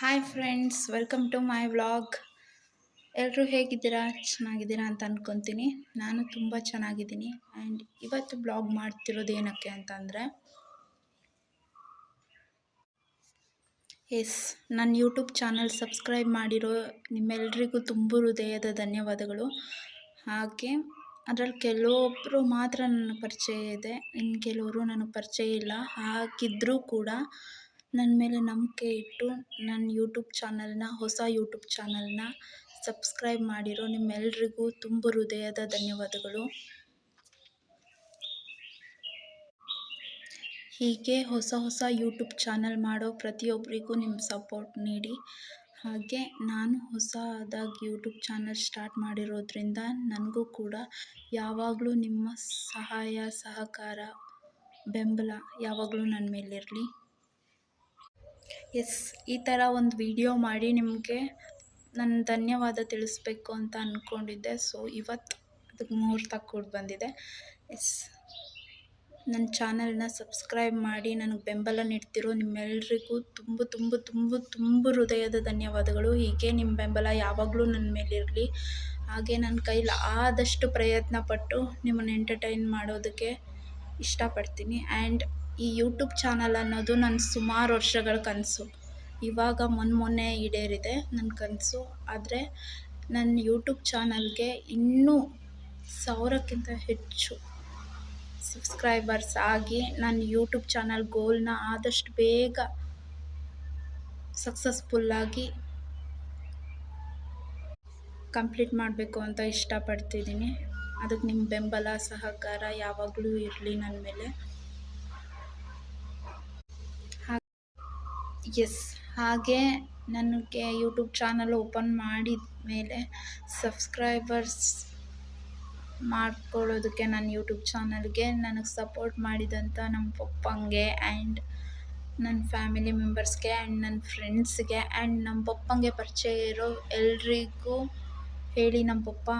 Hi friends welcome to my vlog ಎಲ್ಲರೂ ಹೇಗಿದ್ದೀರಾ? ಚೆನ್ನಾಗಿದ್ದೀರಾ ಅಂತ ಅಂದ್ಕೊತೀನಿ ನಾನು ತುಂಬ ಚೆನ್ನಾಗಿದ್ದೀನಿ. ಆ್ಯಂಡ್ ಇವತ್ತು ಬ್ಲಾಗ್ ಮಾಡ್ತಿರೋದು ಏನಕ್ಕೆ ಅಂತಂದರೆ ಎಸ್ ನನ್ನ ಯೂಟ್ಯೂಬ್ ಚಾನಲ್ ಸಬ್ಸ್ಕ್ರೈಬ್ ಮಾಡಿರೋ ನಿಮ್ಮೆಲ್ರಿಗೂ ತುಂಬ ಹೃದಯದ ಧನ್ಯವಾದಗಳು. ಹಾಗೆ, ಅದರಲ್ಲಿ ಕೆಲವೊಬ್ಬರು ಮಾತ್ರ ನನಗೆ ಪರಿಚಯ ಇದೆ. ಇನ್ನು ಕೆಲವರು ನನಗೆ ಪರಿಚಯ ಇಲ್ಲ. ಹಾಗಿದ್ದರೂ ಕೂಡ ನನ್ನ ಮೇಲೆ ನಂಬಿಕೆ ಇಟ್ಟು ನನ್ನ ಯೂಟ್ಯೂಬ್ ಚಾನಲ್ನ, ಹೊಸ ಯೂಟ್ಯೂಬ್ ಚಾನಲ್ನ ಸಬ್ಸ್ಕ್ರೈಬ್ ಮಾಡಿರೋ ನಿಮ್ಮೆಲ್ರಿಗೂ ತುಂಬ ಹೃದಯದ ಧನ್ಯವಾದಗಳು. ಹೀಗೆ ಹೊಸ ಹೊಸ ಯೂಟ್ಯೂಬ್ ಚಾನಲ್ ಮಾಡೋ ಪ್ರತಿಯೊಬ್ಬರಿಗೂ ನಿಮ್ಮ ಸಪೋರ್ಟ್ ನೀಡಿ. ಹಾಗೆ ನಾನು ಹೊಸದಾಗಿ ಯೂಟ್ಯೂಬ್ ಚಾನಲ್ ಸ್ಟಾರ್ಟ್ ಮಾಡಿರೋದ್ರಿಂದ ನನಗೂ ಕೂಡ ಯಾವಾಗಲೂ ನಿಮ್ಮ ಸಹಾಯ, ಸಹಕಾರ, ಬೆಂಬಲ ಯಾವಾಗಲೂ ನನ್ನ ಮೇಲಿರಲಿ. ಎಸ್, ಈ ಥರ ಒಂದು ವಿಡಿಯೋ ಮಾಡಿ ನಿಮಗೆ ನನ್ನ ಧನ್ಯವಾದ ತಿಳಿಸ್ಬೇಕು ಅಂತ ಅಂದ್ಕೊಂಡಿದ್ದೆ ಸೊ ಇವತ್ತು ಅದಕ್ಕೆ ಮುಹೂರ್ತ ಕೂಡ ಬಂದಿದೆ. ಎಸ್, ನನ್ನ ಚಾನಲ್ನ ಸಬ್ಸ್ಕ್ರೈಬ್ ಮಾಡಿ ನನಗೆ ಬೆಂಬಲ ನೀಡ್ತಿರೋ ನಿಮ್ಮೆಲ್ಲರಿಗೂ ತುಂಬ ತುಂಬ ತುಂಬ ತುಂಬ ಹೃದಯದ ಧನ್ಯವಾದಗಳು. ಹೀಗೆ ನಿಮ್ಮ ಬೆಂಬಲ ಯಾವಾಗಲೂ ನನ್ನ ಮೇಲಿರಲಿ. ಹಾಗೆ ನನ್ನ ಕೈಲಿ ಆದಷ್ಟು ಪ್ರಯತ್ನ ಪಟ್ಟು ನಿಮ್ಮನ್ನು ಎಂಟರ್ಟೈನ್ ಮಾಡೋದಕ್ಕೆ ಇಷ್ಟಪಡ್ತೀನಿ. ಆ್ಯಂಡ್ ಈ ಯೂಟ್ಯೂಬ್ ಚಾನಲ್ ಅನ್ನೋದು ನನ್ನ ಸುಮಾರು ವರ್ಷಗಳ ಕನಸು. ಇವಾಗ ಮೊನ್ನೆ ಮೊನ್ನೆ ಈಡೇರಿದೆ ನನ್ನ ಕನಸು. ಆದರೆ ನನ್ನ ಯೂಟ್ಯೂಬ್ ಚಾನಲ್ಗೆ ಇನ್ನೂ ಸಾವಿರಕ್ಕಿಂತ ಹೆಚ್ಚು ಸಬ್ಸ್ಕ್ರೈಬರ್ಸ್ ಆಗಿ ನನ್ನ ಯೂಟ್ಯೂಬ್ ಚಾನಲ್ ಗೋಲ್ನ ಆದಷ್ಟು ಬೇಗ ಸಕ್ಸಸ್ಫುಲ್ಲಾಗಿ ಕಂಪ್ಲೀಟ್ ಮಾಡಬೇಕು ಅಂತ ಇಷ್ಟಪಡ್ತಿದ್ದೀನಿ. ಅದಕ್ಕೆ ನಿಮ್ಮ ಬೆಂಬಲ, ಸಹಕಾರ ಯಾವಾಗಲೂ ಇರಲಿ ನನ್ನ ಮೇಲೆ. ಎಸ್ ಹಾಗೆ ನನಗೆ ಯೂಟ್ಯೂಬ್ ಚಾನಲ್ ಓಪನ್ ಮಾಡಿದ ಮೇಲೆ ಸಬ್ಸ್ಕ್ರೈಬರ್ಸ್ ಮಾಡ್ಕೊಳ್ಳೋದಕ್ಕೆ ನನ್ನ ಯೂಟ್ಯೂಬ್ ಚಾನಲ್ಗೆ ನನಗೆ ಸಪೋರ್ಟ್ ಮಾಡಿದಂಥ ನಮ್ಮ ಪಪ್ಪಂಗೆ ಆ್ಯಂಡ್ ನನ್ನ ಫ್ಯಾಮಿಲಿ ಮೆಂಬರ್ಸ್ಗೆ ಆ್ಯಂಡ್ ನನ್ನ ಫ್ರೆಂಡ್ಸ್ಗೆ ಆ್ಯಂಡ್ ನಮ್ಮ ಪಪ್ಪಂಗೆ ಪರಿಚಯ ಇರೋ ಎಲ್ರಿಗೂ ಹೇಳಿ ನಮ್ಮ ಪಪ್ಪ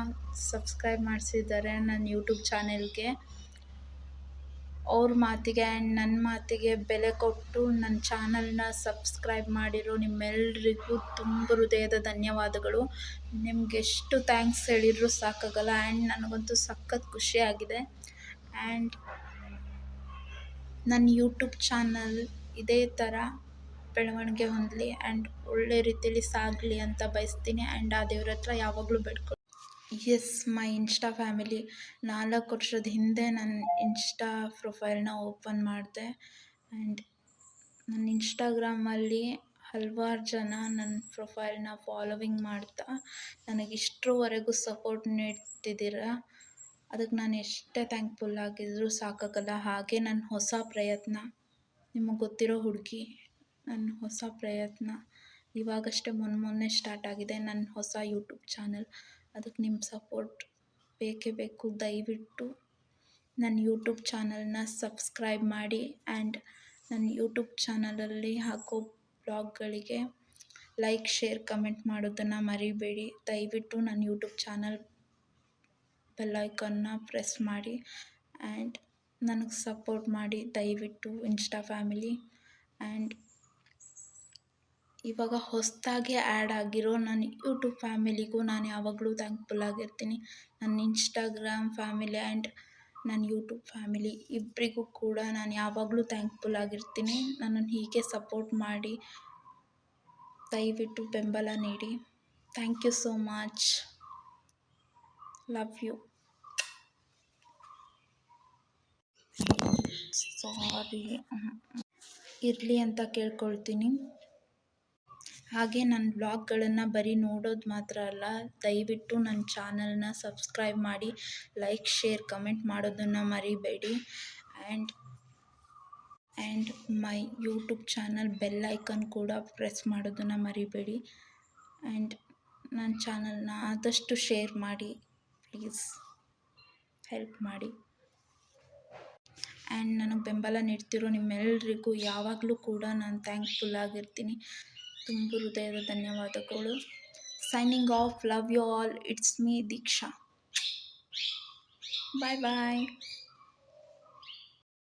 ಸಬ್ಸ್ಕ್ರೈಬ್ ಮಾಡಿಸಿದ್ದಾರೆ ನನ್ನ ಯೂಟ್ಯೂಬ್ ಚಾನೆಲ್ಗೆ ಅವ್ರ ಮಾತಿಗೆ ಆ್ಯಂಡ್ ನನ್ನ ಮಾತಿಗೆ ಬೆಲೆ ಕೊಟ್ಟು ನನ್ನ ಚಾನಲ್ನ ಸಬ್ಸ್ಕ್ರೈಬ್ ಮಾಡಿರೋ ನಿಮ್ಮೆಲ್ಲರಿಗೂ ತುಂಬ ಹೃದಯದ ಧನ್ಯವಾದಗಳು. ನಿಮಗೆಷ್ಟು ಥ್ಯಾಂಕ್ಸ್ ಹೇಳಿದರೂ ಸಾಕಾಗಲ್ಲ ಆ್ಯಂಡ್ ನನಗಂತೂ ಸಖತ್ ಖುಷಿಯಾಗಿದೆ ಆ್ಯಂಡ್ ನನ್ನ ಯೂಟ್ಯೂಬ್ ಚಾನಲ್ ಇದೇ ಥರ ಬೆಳವಣಿಗೆ ಹೊಂದಲಿ ಆ್ಯಂಡ್ ಒಳ್ಳೆ ರೀತಿಯಲ್ಲಿ ಸಾಗಲಿ ಅಂತ ಬಯಸ್ತೀನಿ. ಆ್ಯಂಡ್ ಆ ದೇವ್ರ ಹತ್ರ ಯಾವಾಗಲೂ ಬೇಡ್ಕೊ ಎಸ್ ಮೈ ಇನ್ಸ್ಟಾ ಫ್ಯಾಮಿಲಿ ನಾಲ್ಕು ವರ್ಷದ ಹಿಂದೆ ನನ್ನ ಇನ್ಸ್ಟಾ ಪ್ರೊಫೈಲ್ನ ಓಪನ್ ಮಾಡಿದೆ. ಆ್ಯಂಡ್ ನನ್ನ ಇನ್ಸ್ಟಾಗ್ರಾಮಲ್ಲಿ ಹಲವಾರು ಜನ ನನ್ನ ಪ್ರೊಫೈಲ್ನ ಫಾಲೋವಿಂಗ್ ಮಾಡ್ತಾ. ನನಗೆ ಇಷ್ಟರವರೆಗೂ ಸಪೋರ್ಟ್ ನೀಡ್ತಿದ್ದೀರ. ಅದಕ್ಕೆ ನಾನು ಎಷ್ಟೇ ಥ್ಯಾಂಕ್ಫುಲ್ ಆಗಿದ್ರೂ ಸಾಕಾಗಲ್ಲ. ಹಾಗೆ ನನ್ನ ಹೊಸ ಪ್ರಯತ್ನ. ನಿಮಗೆ ಗೊತ್ತಿರೋ ಹುಡುಗಿ ನನ್ನ ಹೊಸ ಪ್ರಯತ್ನ. ಇವಾಗಷ್ಟೇ ಮೊನ್ನೆ ಮೊನ್ನೆ ಸ್ಟಾರ್ಟ್ ಆಗಿದೆ ನನ್ನ ಹೊಸ ಯೂಟ್ಯೂಬ್ ಚಾನಲ್ ಅದಕ್ಕೆ ನಿಮ್ಮ ಸಪೋರ್ಟ್ ಬೇಕೇ ಬೇಕು. ದಯವಿಟ್ಟು ನನ್ನ ಯೂಟ್ಯೂಬ್ ಚಾನಲ್ನ ಸಬ್ಸ್ಕ್ರೈಬ್ ಮಾಡಿ ಆ್ಯಂಡ್ ನನ್ನ ಯೂಟ್ಯೂಬ್ ಚಾನಲಲ್ಲಿ ಹಾಕೋ ಬ್ಲಾಗ್ಗಳಿಗೆ ಲೈಕ್, ಶೇರ್, ಕಮೆಂಟ್ ಮಾಡೋದನ್ನು ಮರಿಬೇಡಿ. ದಯವಿಟ್ಟು ನನ್ನ ಯೂಟ್ಯೂಬ್ ಚಾನಲ್ ಬೆಲ್ಲೈಕನ್ನ ಪ್ರೆಸ್ ಮಾಡಿ ಆ್ಯಂಡ್ ನನಗೆ ಸಪೋರ್ಟ್ ಮಾಡಿ. ದಯವಿಟ್ಟು ಇನ್ಸ್ಟಾ ಫ್ಯಾಮಿಲಿ ಆ್ಯಂಡ್ ಇವಾಗ ಹೊಸದಾಗಿ ಆ್ಯಡ್ ಆಗಿರೋ ನನ್ನ ಯೂಟ್ಯೂಬ್ ಫ್ಯಾಮಿಲಿಗೂ ನಾನು ಯಾವಾಗಲೂ ಥ್ಯಾಂಕ್ಫುಲ್ ಆಗಿರ್ತೀನಿ. ನನ್ನ ಇನ್ಸ್ಟಾಗ್ರಾಮ್ ಫ್ಯಾಮಿಲಿ ಆ್ಯಂಡ್ ನನ್ನ ಯೂಟ್ಯೂಬ್ ಫ್ಯಾಮಿಲಿ ಇಬ್ಬರಿಗೂ ಕೂಡ ನಾನು ಯಾವಾಗಲೂ ಥ್ಯಾಂಕ್ಫುಲ್ ಆಗಿರ್ತೀನಿ. ನನ್ನನ್ನು ಹೀಗೆ ಸಪೋರ್ಟ್ ಮಾಡಿ ದಯವಿಟ್ಟು ಬೆಂಬಲ ನೀಡಿ. Thank you so much love you sorry ಇರಲಿ ಅಂತ ಕೇಳ್ಕೊಳ್ತೀನಿ. ಹಾಗೆ ನನ್ನ ಬ್ಲಾಗ್ಗಳನ್ನು ಬರೀ ನೋಡೋದು ಮಾತ್ರ ಅಲ್ಲ, ದಯವಿಟ್ಟು ನನ್ನ ಚಾನಲ್ನ ಸಬ್ಸ್ಕ್ರೈಬ್ ಮಾಡಿ, ಲೈಕ್, ಶೇರ್, ಕಮೆಂಟ್ ಮಾಡೋದನ್ನು ಮರಿಬೇಡಿ. And and my YouTube channel bell icon ಕೂಡ ಪ್ರೆಸ್ ಮಾಡೋದನ್ನು ಮರಿಬೇಡಿ. ಆ್ಯಂಡ್ ನನ್ನ ಚಾನಲ್ನ ಆದಷ್ಟು ಶೇರ್ ಮಾಡಿ, ಪ್ಲೀಸ್. ಹೆಲ್ಪ್ ಮಾಡಿ. ಆ್ಯಂಡ್ ನನಗೆ ಬೆಂಬಲ ನೀಡ್ತಿರೋ ನಿಮ್ಮೆಲ್ಲರಿಗೂ ಯಾವಾಗಲೂ ಕೂಡ ನಾನು ಥ್ಯಾಂಕ್ಫುಲ್ ಆಗಿರ್ತೀನಿ. ತುಂಬ ಹೃದಯದ ಧನ್ಯವಾದಗಳು. Signing off love you all it's me Deeksha bye bye